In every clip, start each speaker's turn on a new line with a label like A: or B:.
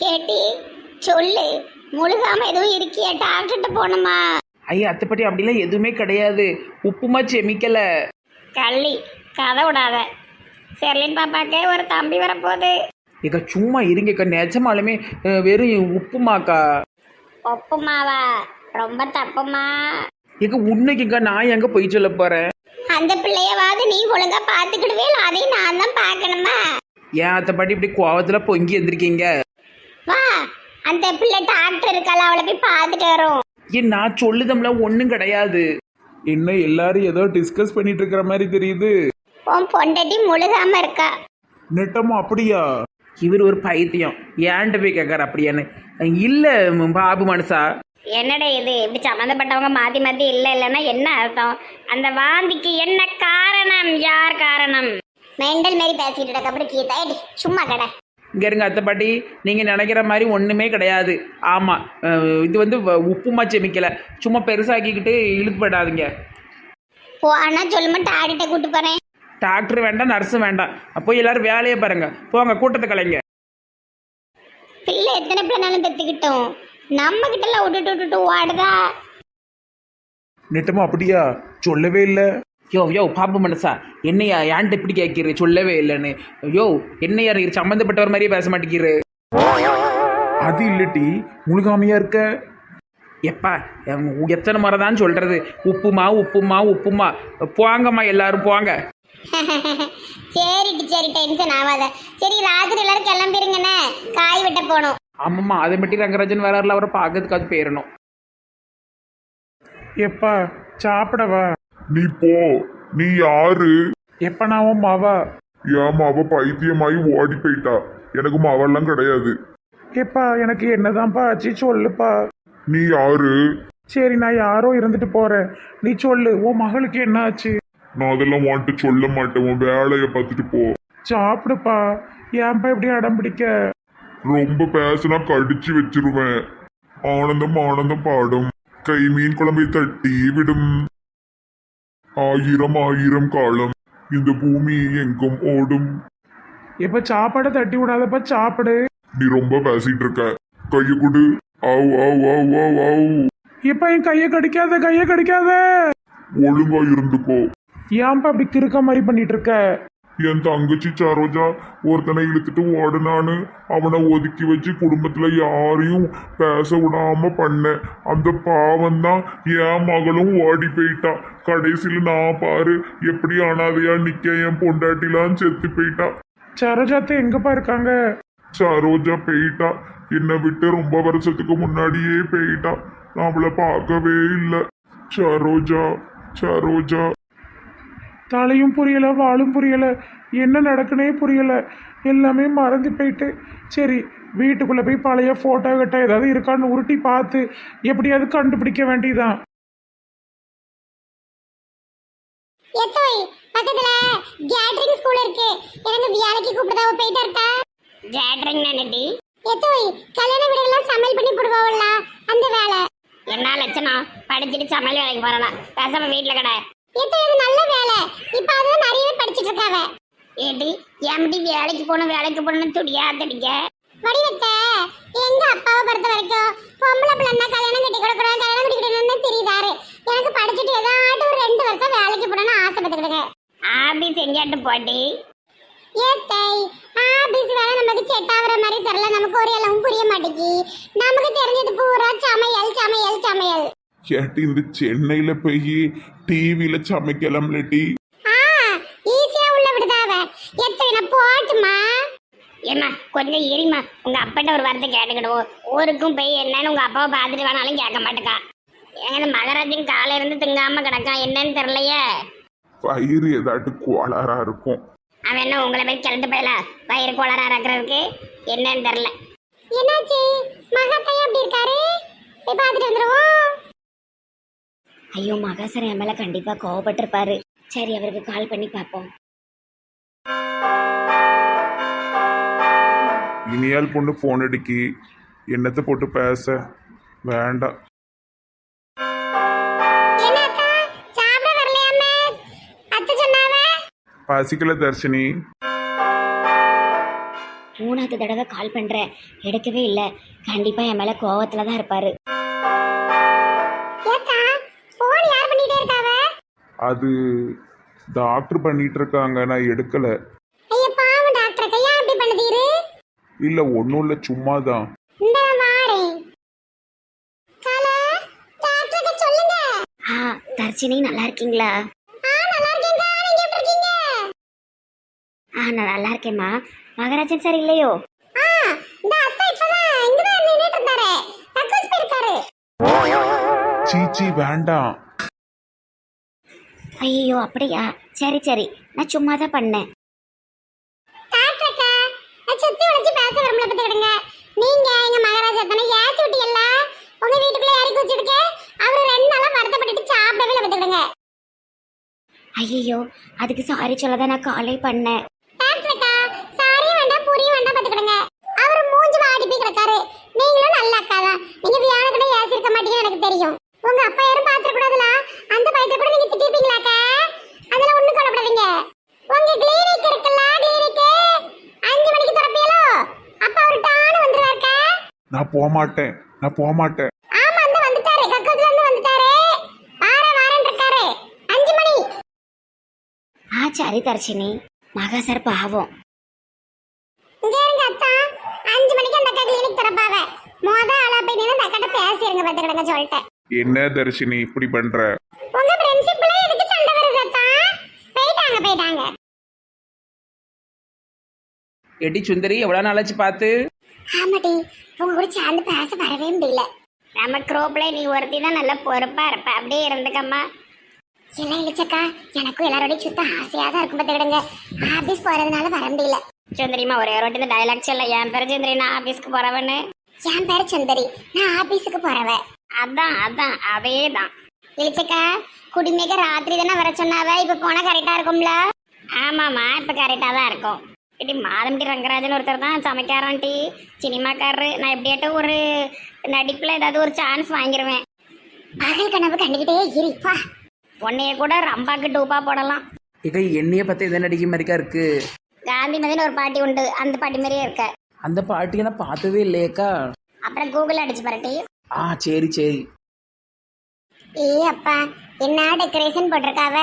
A: கேட்டி சொல்லு. முழுகாம எதுவும் இருக்கியா? டாக்டர்கிட்ட போகணுமா?
B: ஐயா அத்தைப்பட்டி அப்படிலாம் எதுவுமே கிடையாது. உப்புமா செமிக்கல.
A: கள்ளி கதை விடாத செர்லின் பாப்பாக்கே ஒரு தம்பி வரப்போகுது.
B: ஏக்கா சும்மா இருங்கக்கா. நிஜமாலுமே அஹ், வெறும் உப்புமாக்கா.
A: ஒப்புமாவா ரொம்ப தப்புமா?
B: ஏக்கா உன்னைக்குக்கா நான் எங்க போய் சொல்ல போறேன்?
A: அந்த பிள்ளையவாது நீ ஒழுங்கா பாத்துக்கிடுவே அதையும் நான் தான் பார்க்கணுமா?
B: ஏன் அத்தைப்பாட்டி இப்படி கோவத்துல பொங்கி வந்திருக்கீங்க
A: வா அந்த பிள்ளை டாக்டர் இருக்கால அவளை போய் பார்த்துட்டு வரும்.
B: ஏன் நான் சொல்லுதம்ல ஒன்றும் கிடையாது.
C: என்ன எல்லாரும் ஏதோ டிஸ்கஸ் பண்ணிட்டு இருக்கிற மாதிரி தெரியுது.
A: உன் பொண்டட்டி முழுகாம இருக்கா?
C: நெட்டமா அப்படியா?
B: இவர் ஒரு பைத்தியம். ஏன்ட்ட போய் கேட்காரு அப்படியான்னு. இல்ல பாபு மனுஷா.
A: என்னடா இது? இப்படி சம்மந்தப்பட்டவங்க மாத்தி மாத்தி இல்ல இல்லைன்னா என்ன அர்த்தம்? அந்த வாந்திக்கு என்ன காரணம்? யார் காரணம்? மெண்டல் மாரி பேசிட்டு இருக்க அப்புறம் கீதா? ஏடி, சும்மா கடை.
B: இங்க இருங்க அத்தைப்பாட்டி நீங்க நினைக்கிற மாதிரி ஒண்ணுமே கிடையாது. ஆமா அஹ், இது வந்து வ- உப்புமா செமிக்கல. சும்மா பெருசாக்கிக்கிட்டு இழுத்து போயிடாதீங்க.
A: போனா சொல்லுமா டாடிட்ட கூட்டு போறேன்.
B: டாக்டர் வேண்டாம் நர்ஸும் வேண்டாம். அப்போ எல்லாரும் வேலையை பாருங்க. போங்க கூட்டத்தை கலைங்க.
A: பிள்ளை எத்தனை பிள்ளைனாலும் பெத்துக்கிட்டோம். நம்ம கிட்ட எல்லாம் விட்டுட்டு விட்டுட்டு ஓடுதா?
C: நெட்டமா அப்படியா? சொல்லவே இல்லை.
B: யோ யோ பாபு மனசா. என்னையா ஏன்ட்ட இப்படி கேட்கிறீ? சொல்லவே இல்லைன்னு. யோ என்னையா நீ சம்மந்தப்பட்டவர் மாதிரியே பேச மாட்டேங்கிறீரு
C: அது இல்லட்டி முழுகாமையா இருக்க.
B: எப்பா எத்தனை முறை தான் சொல்றது? உப்புமா உப்புமா உப்புமா. போங்கம்மா எல்லாரும் போங்க.
A: சரிட்டு சரி டென்ஷன் ஆகாத சரி ராத்திரி எல்லாரும் கிளம்பிருங்கண்ணே. காய் வெட்ட போகணும்
B: ஆமாம்மா அதை மட்டும் ரங்கராஜன் வேறாரில் அவரை பார்க்கறதுக்கு அது போயிடணும்
C: எப்பா சாப்பிடவா?
D: நீ போ. நீ யாரு?
C: எப்ப நான் உன் மாவா?
D: ஏமா அவ பைத்தியமாயி ஓடி போயிட்டா. எனக்கு மவெல்லாம் கிடையாது.
C: எப்பா எனக்கு என்னதான்ப்பா ஆச்சு? சொல்லுப்பா.
D: நீ யாரு?
C: சரி நான் யாரோ இருந்துட்டு போறேன். நீ சொல்லு உன் மகளுக்கு என்ன ஆச்சு?
D: நான் அதெல்லாம் உன்கிட்ட சொல்ல மாட்டேன். உன் வேலையை பார்த்துட்டு போ.
C: சாப்பிடுப்பா. ஏன்பா இப்படி அடம் பிடிக்க?
D: ரொம்ப பேசினா கடிச்சு வச்சிருவேன். ஆனந்தம் ஆனந்தம் பாடும். கை மீன் குழம்பை தட்டி விடும். ஆயிரம் ஆயிரம் காலம் இந்த பூமி எங்கும் ஓடும்.
C: இப்ப சாப்பாடை தட்டி விடாதப்பா சாப்பிடு.
D: நீ ரொம்ப பேசிட்டு இருக்க. கையை கொடு. ஆவ் ஆவ் ஆவ் ஆவ் ஆவ்.
C: இப்ப என் கையை கடிக்காத கையை கடிக்காத?
D: ஒழுங்கா இருந்துக்கோ.
C: ஏன்பா அப்படி கிறுக்க மாதிரி பண்ணிட்டு இருக்க?
D: என் தங்கச்சி சரோஜா ஒருத்தனை இழுத்துட்டு ஓடுனான்னு அவனை ஒதுக்கி வச்சு குடும்பத்துல யாரையும் பேச விடாம பண்ணேன் அந்த பாவம் தான் என் மகளும் ஓடி போயிட்டா. கடைசியில் நான் பாரு எப்படி அனாதையா நிக்க என் பொண்டாட்டிலாம் செத்து போயிட்டா.
C: சரோஜாத்த எங்கப்பா இருக்காங்க?
D: சரோஜா போயிட்டா. என்னை விட்டு ரொம்ப வருஷத்துக்கு முன்னாடியே போயிட்டா. நான் அவளை பார்க்கவே இல்லை. சரோஜா சரோஜா.
C: தலையும் புரியல வாழும் புரியல என்ன நடக்குனே புரியல. எல்லாமே மறந்து போயிட்டு சரி வீட்டுக்குள்ள போய் பழைய போட்டோ கிட்ட ஏதாவது இருக்கான்னு உருட்டி பார்த்து எப்படியாவது கண்டுபிடிக்க வேண்டியதான்
A: பக்கத்துல கேட்டரிங் ஸ்கூல் இருக்கு. எனக்கு வேலைக்கு கூப்பிடுதாவ போயிட்டு இருக்கா கேட்டரிங் எத்தோய் கல்யாண வீடுகள்லாம் சமையல் பண்ணி போடுவாங்கல்ல அந்த வேலை. என்ன லட்சணம்? படிச்சுட்டு சமையல் வேலைக்கு போறலாம் பேசாம வீட்டுல கடை. நல்ல வேலை. இப்ப அதுதான் நிறைய படிச்சிட்டு இருக்காவ. ஏடி எம்டி வேலைக்கு போகணும் வேலைக்கு போகணும்னு துடியா தடிக்க வடிவத்த எங்க அப்பாவை பொறுத்த வரைக்கும் பொம்பளை பிள்ளைன்னா கல்யாணம் கட்டி கொடுக்கணும் கல்யாணம் கட்டி கொடுக்கணும்னு தெரியுதாரு எனக்கு படிச்சுட்டு ஏதாட்டும் ஒரு ரெண்டு வருஷம் வேலைக்கு போகணும்னு ஆசைப்பட்டுக்கிடுங்க ஆபீஸ் எங்கேட்டு போட்டி ஏத்தை ஆபீஸ் வேலை நமக்கு செட் ஆகுற மாதிரி தெரியல. நமக்கு ஒரு எல்லாம் புரிய மாட்டேங்கி. நமக்கு தெரிஞ்சது பூரா சமையல் சமையல் சமையல்.
D: கேட்டு இந்த சென்னையில போய் டிவியில சமைக்கலாம் டீ
A: ஆ ஈஸியா உள்ள விடுதாவ எத்தனை போட்டுமா ஏம்மா கொஞ்சம் இருமா உங்க அப்பாட்ட ஒரு வார்த்தை கேட்டுக்கிடுவோம் ஊருக்கும் போய் என்னன்னு உங்க அப்பாவை பார்த்துட்டு வேணாலும் கேட்க மாட்டேக்கா எங்க மகராஜன் காலையில இருந்து திங்காம கிடக்கான் என்னன்னு தெரியலையே
D: வயிறு ஏதாட்டு கோளாறா இருக்கும்
A: அவன் என்ன உங்களை போய் கிளட்டு போயல வயிறு கோளாரா இருக்கிறதுக்கு என்னன்னு தெரியல என்னாச்சு மகாத்தையா எப்படி இருக்காரு போய் பார்த்துட்டு வந்துருவோம் ஐயோ மகாசர் என் மேல கண்டிப்பா கோவப்பட்டிருப்பாரு. சரி அவருக்கு கால் பண்ணி பார்ப்போம்.
D: இனியால் பொண்ணு ஃபோன் அடிக்கி என்னத்தை போட்டு பேச? வேண்டாம். பசிக்கல தர்ஷினி.
E: மூணாவது தடவை கால் பண்ணுறேன் எடுக்கவே இல்லை. கண்டிப்பாக என் மேலே கோவத்தில் தான் இருப்பார்.
D: அது டாக்டர் பண்ணிட்டு இருக்காங்க நான் எடுக்கல.
A: ஐயா பாவம் டாக்டர் ஏன் இப்படி பண்ணுதீரு
D: இல்ல ஒன்றும் இல்லை சும்மா தான்
A: இந்த நான் வாரேன். கலை டாக்டர் அக்கா சொல்லுங்க.
E: ஆ தர்ஷினி நல்லா இருக்கீங்களா?
A: ஆ நல்லா இருக்கேன்க்கா நீங்க எப்படி இருக்கீங்க?
E: ஆ நான் நல்லா இருக்கேம்மா. மகராஜன் சார் இல்லையோ?
A: ஆ இந்த அத்தை இப்பதான் இங்கதான் நின்னுட்டு இருந்தாரு போயிருக்காரு.
D: சீச்சி வேண்டாம்.
E: ஐயோ அப்படியா? சரி சரி. நான் சும்மா தான் பண்ணேன்
A: சுத்தி வளைச்சு பேச விரும்பல பத்துக்கிடுங்க நீங்க எங்க மகாராஜா தானே? ஏசி விட்டீங்கல்ல உங்க வீட்டுக்குள்ள ஏறி குச்சிருக்க அவரு ரெண்டு நாளா வருத்தப்பட்டுட்டு சாப்பிடவே இல்லை பத்துக்கிடுங்க
E: ஐயோ அதுக்கு சாரி சொல்ல தான் நான் காலே பண்ணேன்
A: டாக்டர் அக்கா சாரி வேண்டாம் புரிய வேண்டாம் பத்துக்கிடுங்க அவர் மூஞ்சி வாடி போய் கிடக்காரு நீங்களும் நல்ல அக்கா தான் நீங்க வியாழக்கிட்ட ஏசி இருக்க மாட்டீங்கன்னு எனக்கு தெரியும் உங்க அப்பா யாரும் பாத்துக்க கூடாதுல அந்த பயத்தை கூட நீங்க திட்டிருப்பீங்களாக்கா அதெல்லாம் ஒண்ணும் கவலைப்படாதீங்க உங்க கிளினிக் இருக்குல்ல கிளினிக் அஞ்சு மணிக்கு திறப்பீங்களோ அப்ப அவர் டானு வந்துருவாருக்கா
D: நான் போக மாட்டேன் நான் போக மாட்டேன்
A: ஆமா அந்த வந்துட்டாரு. கக்கூஸ்ல இருந்து வந்துட்டாரு. வார வாரன் இருக்காரு. அஞ்சு மணி.
E: ஆ சரி தர்ஷினி மகா சார் பாவம்
A: இங்க இருங்க அத்தா. அஞ்சு மணிக்கு அந்த அக்கா கிளினிக் திறப்பாவ. மொத ஆளா போய் நின்று அந்த பாத்துக்கிடுங்க சொல்லிட்டேன்.
D: என்ன தர்ஷினி இப்படி பண்ற?
A: உங்க பிரின்சிபல் எதுக்கு சண்டை வருது அத்தா? போயிட்டாங்க போயிட்டாங்க.
B: எட்டி சுந்தரி எவ்வளோ நாளாச்சு பார்த்து?
A: ஆமாடி உங்க கூட சேர்ந்து பேச வரவே முடியல.
E: நம்ம குரூப்ல நீ ஒருத்தி தான் நல்ல பொறுப்பா இருப்ப. அப்படியே இருந்துக்கம்மா.
A: எல்லாம் இழிச்சக்கா? எனக்கும் எல்லாரோடையும் சுத்த ஆசையா தான் இருக்கும் பாத்துக்கிடுங்க ஆபீஸ் போறதுனால வர முடியல.
E: சுந்தரிமா ஒரே ஒரு வாட்டி இந்த டைலாக் சொல்ல. என் பேர் சுந்தரி நான் ஆஃபீஸ்க்கு போறவன்னு.
A: என் பேரு சுந்தரி நான் ஆபீஸுக்கு போறவ.
E: அதான் அதான் அதே தான்.
A: இழிச்சக்கா குடிமைக்க ராத்திரி தானே வர சொன்னாவ? இப்ப போனா கரெக்டா இருக்கும்ல?
E: ஆமாம்மா இப்போ கரெக்டாக தான் இருக்கும். இடி மாதம்பட்டி ரங்கராஜன் ஒருத்தர் தான் சமைக்காரன் டி. சினிமாக்காரரு. நான் எப்படியாட்டும் ஒரு நடிப்பில் ஏதாவது ஒரு சான்ஸ் வாங்கிடுவேன்
A: பகல் கனவு கண்டுகிட்டே இருப்பா
E: உன்னைய கூட ரம்பாக்கு டூப்பா போடலாம்.
B: இக்கா என்னைய பார்த்து எதை நடிக்க மாதிரிக்கா இருக்கு?
E: காந்திமதினு ஒரு பாட்டி உண்டு. அந்த பாட்டி மாதிரியே இருக்க.
B: அந்த பாட்டியை நான் பார்த்ததே இல்லையேக்கா.
E: அப்புறம் கூகுள் அடிச்சு பாருட்டி
B: ஆ சரி சரி.
A: ஏ அப்பா என்ன டெக்கரேஷன் போட்டிருக்காவ?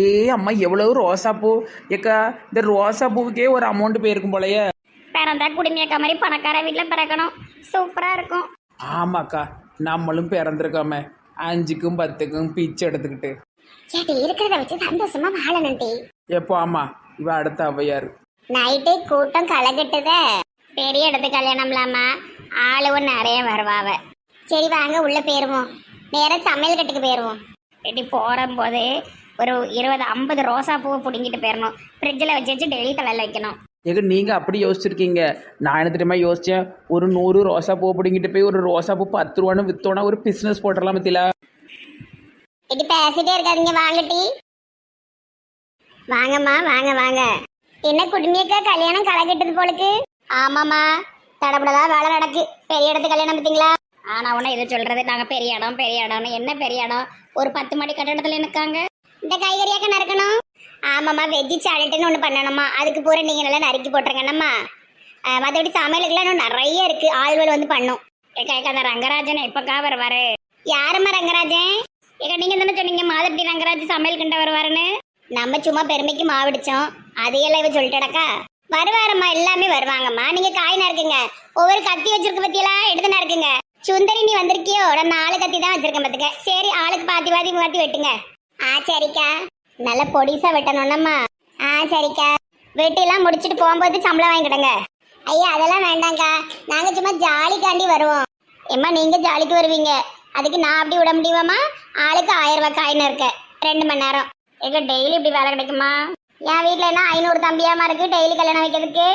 B: ஏ அம்மா எவ்வளவு ரோசா பூ? ஏக்கா இந்த ரோசா பூவுக்கே ஒரு அமௌண்ட் போயிருக்கும் போலயே.
E: பிறந்தா குடும்பியக்கா மாதிரி பணக்கார வீட்டில் பிறக்கணும். சூப்பராக இருக்கும்.
B: ஆமாக்கா நம்மளும் பிறந்திருக்காம. அஞ்சுக்கும் பத்துக்கும் பிச்சை எடுத்துக்கிட்டு.
A: ஏடி இருக்கிறத வச்சு சந்தோஷமா வாழணும்டி
B: எப்போ ஆமா இவ அடுத்த ஔவையார்.
A: நைட்டு கூட்டம் களைகட்டுதே
E: பெரிய இடத்து கல்யாணம்லாமா ஆளுவும் நிறைய வருவாவ
A: சரி வாங்க உள்ள போயிருவோம். நேரா சமையல் கட்டுக்கு போயிருவோம்.
E: இப்படி போகும்போது ஒரு இருபது ஐம்பது ரோசா பூவை பிடுங்கிட்டு போயிடணும் ஃப்ரிட்ஜில் வச்சு வச்சு டெய்லி தலையில் வைக்கணும்.
B: ஏங்க நீங்கள் அப்படி யோசிச்சிருக்கீங்க? நான் என்ன தெரியுமா யோசித்தேன் ஒரு நூறு ரோசா பூ பிடிங்கிட்டு போய் ஒரு ரோசா பூ பத்து ரூபான்னு விற்றோன்னா ஒரு பிஸ்னஸ் போட்டுடலாம் பத்தில.
A: இடி பேசிட்டே இருக்காதீங்க வாங்கட்டி வாங்கம்மா வாங்க வாங்க. என்ன குடுமியக்கா கல்யாணம் களைகட்டுது போலுக்கு? ஆமாம்மா. தடபடதா வேலை நடக்கு. பெரிய இடத்து கல்யாணம் பார்த்தீங்களா
E: ஆனால் உடனே இதை சொல்கிறது நாங்கள் பெரிய இடம் பெரிய இடம்னு. என்ன பெரிய இடம்? ஒரு பத்து மணி கட்டடத்தில் நிற்காங்க
A: இந்த காய்கறியாக்க நறுக்கணும்? ஆமாம்மா வெஜ்ஜி சாலட்டுன்னு ஒன்று பண்ணணுமா அதுக்கு பூரா நீங்கள் நல்லா நறுக்கி போட்டுருங்கண்ணம்மா மற்றபடி சமையலுக்குலாம் இன்னும் நிறைய இருக்கு. ஆள்கள் வந்து பண்ணும்.
E: ஏக்கா ஏக்கா அந்த ரங்கராஜன் எப்போக்கா வருவாரு?
A: யாரும்மா ரங்கராஜன்?
E: ஏக்கா நீங்கள் தானே சொன்னீங்க? மாதிரி ரங்கராஜ் சமையல் கண்ட வருவாருன்னு.
A: நம்ம சும்மா பெருமைக்கு மாவிடிச்சோம் அதையெல்லாம் இவ சொல்லிட்டடக்கா வருவாரம்மா எல்லாமே வருவாங்கம்மா. நீங்க காய் நறுக்குங்க. ஒவ்வொரு கத்தி வச்சிருக்க பத்தியெல்லாம் எடுத்து நறுக்குங்க. சுந்தரி நீ வந்திருக்கியோ? நான் நாலு கத்தி தான் வச்சிருக்கேன் பாத்துக்க. சரி ஆளுக்கு பாத்தி பாத்தி பாத்தி வெட்டுங்க. ஆ சரிக்கா. நல்ல பொடிசா வெட்டணும்னம்மா ஆ சரிக்கா. வெட்டிலாம் முடிச்சிட்டு போகும்போது சம்பளம் வாங்கிக்கிடுங்க. ஐயா அதெல்லாம் வேண்டாங்க்கா நாங்க சும்மா ஜாலிக்காண்டி வருவோம். ஏம்மா நீங்க ஜாலிக்கு வருவீங்க. அதுக்கு நான் அப்படி விட முடியுமாம்மா? ஆளுக்கு ஆயிரம் ரூபாய் காயின்னு இருக்க. ரெண்டு மணி நேரம்.
E: ஏக்கா டெய்லி இப்படி வேலை கிடைக்குமா?
A: என் வீட்டில் என்ன ஐநூறு தம்பியாமா இருக்கு டெய்லி கல்யாணம் வைக்கிறதுக்கு?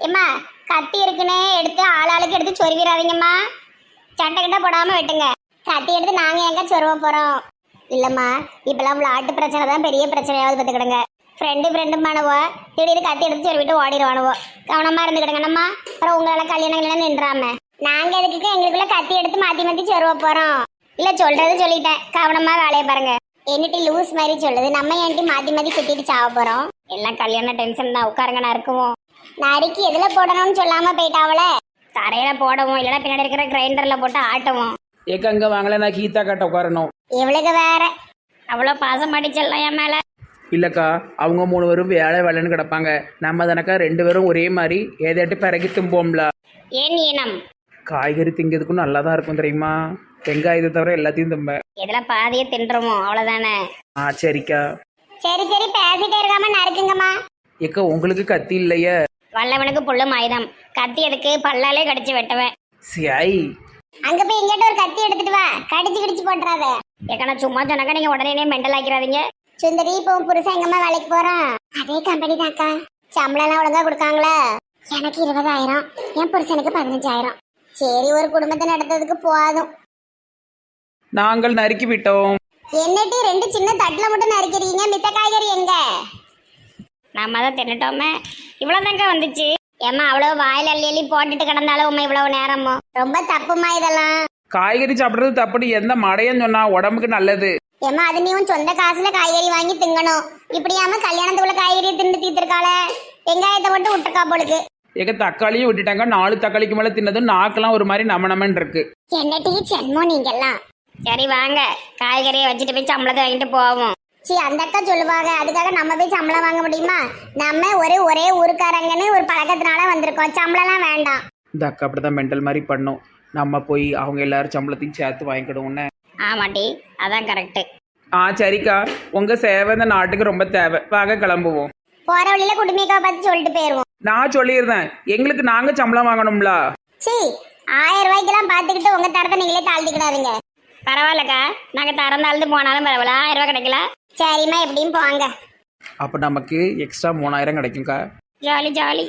A: ஏம்மா கத்தி இருக்குன்னு எடுத்து ஆளாளுக்கு எடுத்து சொருவிடாதீங்கம்மா. சட்டை கிட்ட போடாம வெட்டுங்க. கத்தி எடுத்து நாங்க எங்க சொருவ போறோம்? இல்லம்மா இப்பெல்லாம் விளாட்டு பிரச்சனை தான் பெரிய பிரச்சனையாவது பார்த்துக்கிடுங்க. ஃப்ரெண்டு ஃப்ரெண்டு பண்ணுவோ திடீர்னு கத்தி எடுத்து சொல்லிவிட்டு ஓடிடுவானுவோ. கவனமா இருந்துக்கிடுங்கண்ணம்மா அப்புறம் உங்களால கல்யாணம் இல்லைன்னு நின்றாம? நாங்க எதுக்கு எங்களுக்குள்ள கத்தி எடுத்து மாத்தி மாத்தி செருவ போறோம்? இல்ல சொல்றது சொல்லிட்டேன். கவனமா வேலையை பாருங்க. என்னட்டி லூஸ் மாதிரி சொல்லுது. நம்ம ஏன்ட்டி மாத்தி மாத்தி குத்திட்டு சாவ போறோம்?
E: எல்லாம் கல்யாண டென்ஷன் தான். உட்காருங்க நான் இருக்குவோம்.
A: நறுக்கி எதுல போடணும்னு சொல்லாம போயிட்டாவல
E: தரையில போடவும் இல்லைன்னா பின்னாடி இருக்கிற கிரைண்டர்ல போட்டு ஆட்டவும்.
B: ஏக்க வாங்கல நான் கீதா கட்ட உட்காரணும்.
A: இவளுக்கு வேற.
E: அவ்வளோ பாசம் அடிச்சிடலாம் என் மேல.
B: இல்லைக்கா அவங்க மூணு பேரும் வேலை வேலைன்னு கிடப்பாங்க. நம்ம தானக்கா ரெண்டு பேரும் ஒரே மாதிரி ஏதாட்டு பிறகு தும்போம்ல.
E: ஏன் இனம்?
B: காய்கறி திங்கிறதுக்கும் நல்லா தான் இருக்கும் தெரியுமா? வெங்காயத்தை தவிர எல்லாத்தையும் தும்ப.
E: இதுல பாதியை தின்றமோ அவ்வளவுதானே?
B: ஆ சரிக்கா.
A: சரி சரி பேசிட்டே இருக்காம நறுக்குங்கம்மா.
B: ஏக்கா உங்களுக்கு கத்தி இல்லையே?
E: வல்லவனுக்கு புல்லு ஆயுதம். கத்தி எதுக்கு? பல்லாலே கடிச்சு வெட்டுவேன்.
B: சியாய்.
A: அங்க போய் எங்கிட்ட ஒரு கத்தி எடுத்துட்டு வா. கடிச்சு கிடிச்சு போட்டுறாத.
E: ஏக்கா சும்மா சொன்னாக்கா நீங்க உடனே மெண்டல் ஆக்கிறாதீங்க
A: சுந்தரி இப்போ புருஷன் எங்கம்மா வேலைக்கு போறான் அதே கம்பெனி தான்க்கா சம்பளம் எல்லாம் ஒழுங்கா கொடுக்காங்களா? எனக்கு இருபதாயிரம். என் புருஷனுக்கு பதினஞ்சாயிரம். சரி ஒரு குடும்பத்தை நடத்துறதுக்கு போதும்.
B: நாங்கள் நறுக்கி விட்டோம்.
A: என்னட்டி ரெண்டு சின்ன தட்டுல மட்டும் நறுக்கிறீங்க? மித்த காய்கறி எங்க?
E: நாம தான் தின்னுட்டோமே. இவ்வளவுதாங்க வந்துச்சு. ஏம்மா அவ்வளவு வாயில அள்ளி அள்ளி போட்டுட்டு கிடந்தாலும் உண்மை இவ்வளவு நேரமோ?
A: ரொம்ப தப்புமா இதெல்லாம்?
B: காய்கறி சாப்பிட்றது தப்புன்னு எந்த மடையன்னு சொன்னா உடம்புக்கு நல்லது.
A: ஏம்மா அது நீ உன் சொந்த காசுல காய்கறி வாங்கி திங்கணும். இப்படியாம கல்யாணத்துக்குள்ள காய்கறியை திண்டு தீர்த்திருக்காள? வெங்காயத்தை மட்டும் விட்டுருக்கா போலுக்கு.
B: ஏக்க தக்காளியும் விட்டுட்டாங்க. நாலு தக்காளிக்கு மேலே தின்னதும் நாக்கெல்லாம் ஒரு மாதிரி நம நமன்னு இருக்கு.
A: என்னட்டி சென்மோ நீங்கெல்லாம்?
E: சரி வாங்க. காய்கறியை வச்சுட்டு போய் சம்பளத்தை வாங்கிட்டு போவோம்.
A: சி அந்த அக்கா சொல்லுவாங்க. அதுக்காக நம்ம போய் சம்பளம் வாங்க முடியுமா? நம்ம ஒரு ஒரே ஊருக்காரங்கன்னு ஒரு பழக்கத்தினால வந்திருக்கோம். சம்பளம்லாம் வேண்டாம்.
B: இந்த அக்கா அப்படி தான் மெண்டல் மாதிரி பண்ணும். நம்ம போய் அவங்க எல்லாரும் சம்பளத்தையும் சேர்த்து வாங்கிக்கிடுவோன்னே
E: ஆமாட்டி அதான் கரெக்டு
B: ஆ சரிக்கா. உங்கள் சேவை இந்த நாட்டுக்கு ரொம்ப தேவை. வாங்க கிளம்புவோம்.
A: போற வழியில குடுமியக்கா பார்த்து சொல்லிட்டு போயிருவோம்.
B: நான் சொல்லியிருந்தேன் எங்களுக்கு நாங்கள் சம்பளம் வாங்கணும்ல.
A: சி ஆயிரம் ரூபாய்க்கெல்லாம் பார்த்துக்கிட்டு உங்க தரத்தை நீங்களே தாழ்த்திக்கிடாதீங்க.
E: பரவாயில்லக்கா. நாங்கள் திறந்தாழ்ந்து போனாலும் பரவாயில்ல. ஆயிரம் ரூபாய் கிடைக்கல.
A: சரிம்மா எப்படியும் போவாங்க
B: அப்போ நமக்கு எக்ஸ்ட்ரா மூணாயிரம் கிடைக்கும்க்கா.
E: Jolly jolly.